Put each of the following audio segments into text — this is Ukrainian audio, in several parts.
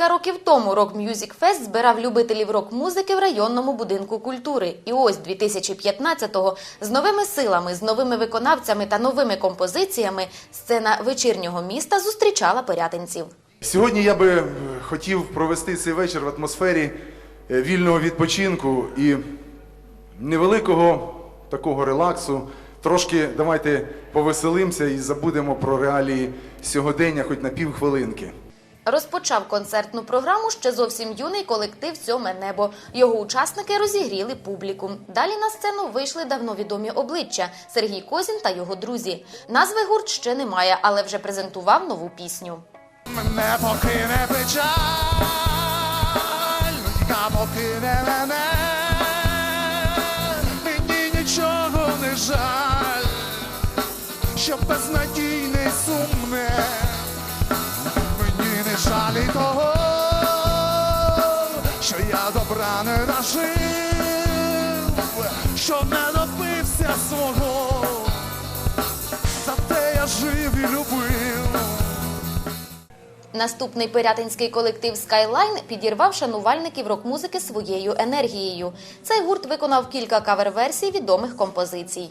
Кілька років тому Рок Мюзік Фест збирав любителів рок-музики в районному будинку культури. І ось 2015-го з новими силами, з новими виконавцями та новими композиціями сцена вечірнього міста зустрічала порятинців. Сьогодні я би е, хотів провести цей вечір в атмосфері е, вільного відпочинку і невеликого такого релаксу. Трошки давайте повеселимося і забудемо про реалії сьогодення, хоч на півхвилинки. Розпочав концертну програму ще зовсім юний колектив Сьоме небо. Його учасники розігріли публіку. Далі на сцену вийшли давно відомі обличчя Сергій Козін та його друзі. Назви гурт ще немає, але вже презентував нову пісню. Мене покине печаль, та покине мене, мені нічого не жаль, що безнадійне й що я добра не нажив, що не добився свого, зате я жив і любив. Наступний пирятинський колектив Skyline підірвав шанувальників рок-музики своєю енергією. Цей гурт виконав кілька кавер-версій відомих композицій.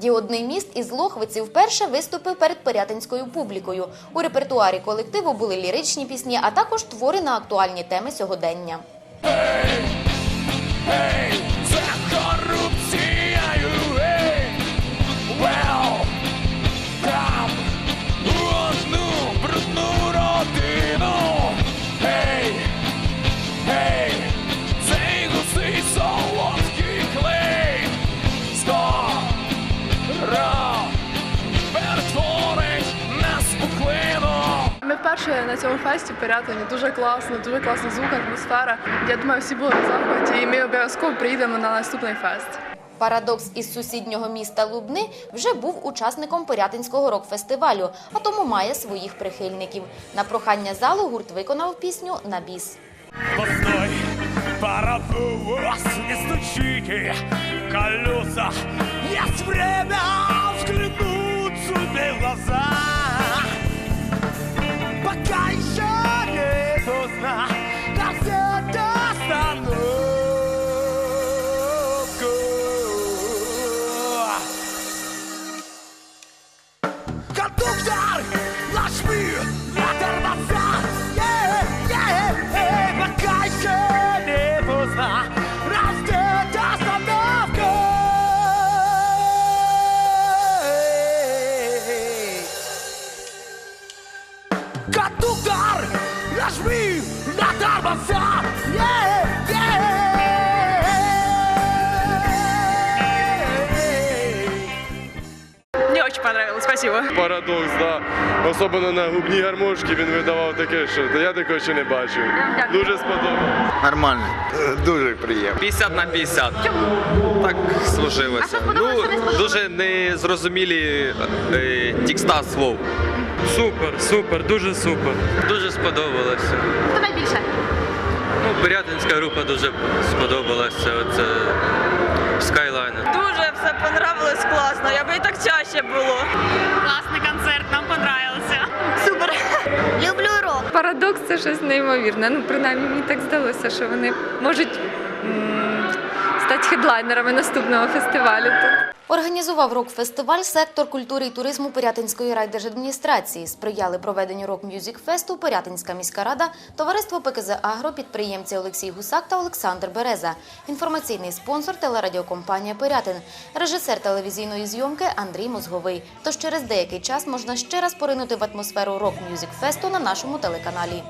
Діодний міст із Лохвиці вперше виступив перед порятинською публікою. У репертуарі колективу були ліричні пісні, а також твори на актуальні теми сьогодення. Це Ми на цьому фесті в Пирятині. Дуже класно, дуже класна звук, атмосфера. Я думаю, всі були в захваті, і ми обов'язково приїдемо на наступний фест. Парадокс із сусіднього міста Лубни вже був учасником Порятинського рок-фестивалю, а тому має своїх прихильників. На прохання залу гурт виконав пісню на біс. Постой, паровоз, не стучите колеса. Есть время Кондуктор, нажми на тормоза. Е, е, е, Пока еще не поздно, раздеть остановку. Кондуктор, нажми на тормоза. Е, спасибо. Парадокс, да. Особливо на губній гармошці він видавав таке, що я такого ще не бачив. Дуже сподобалось. Нормально. Дуже приємно. 50 на 50. Так сложилося. Ну, дуже незрозумілі е, текста слов. Супер, супер, дуже супер. Дуже сподобалося. Хто найбільше? Ну, Пирятинська група дуже сподобалася. Оце Skyliner. Дуже все понравилось класно. Я би і так чаще було. Класний концерт, нам понравився. Супер. Люблю рок. Парадокс це щось неймовірне. Ну, принаймні, мені так здалося, що вони можуть м, стати хедлайнерами наступного фестивалю тут. Організував рок-фестиваль сектор культури і туризму Порятинської райдержадміністрації. Сприяли проведенню рок-мюзик фесту Порятинська міська рада, товариство ПКЗ Агро, підприємці Олексій Гусак та Олександр Береза. Інформаційний спонсор телерадіокомпанія Порятин, режисер телевізійної зйомки Андрій Мозговий. Тож через деякий час можна ще раз поринути в атмосферу рок-мюзик фесту на нашому телеканалі.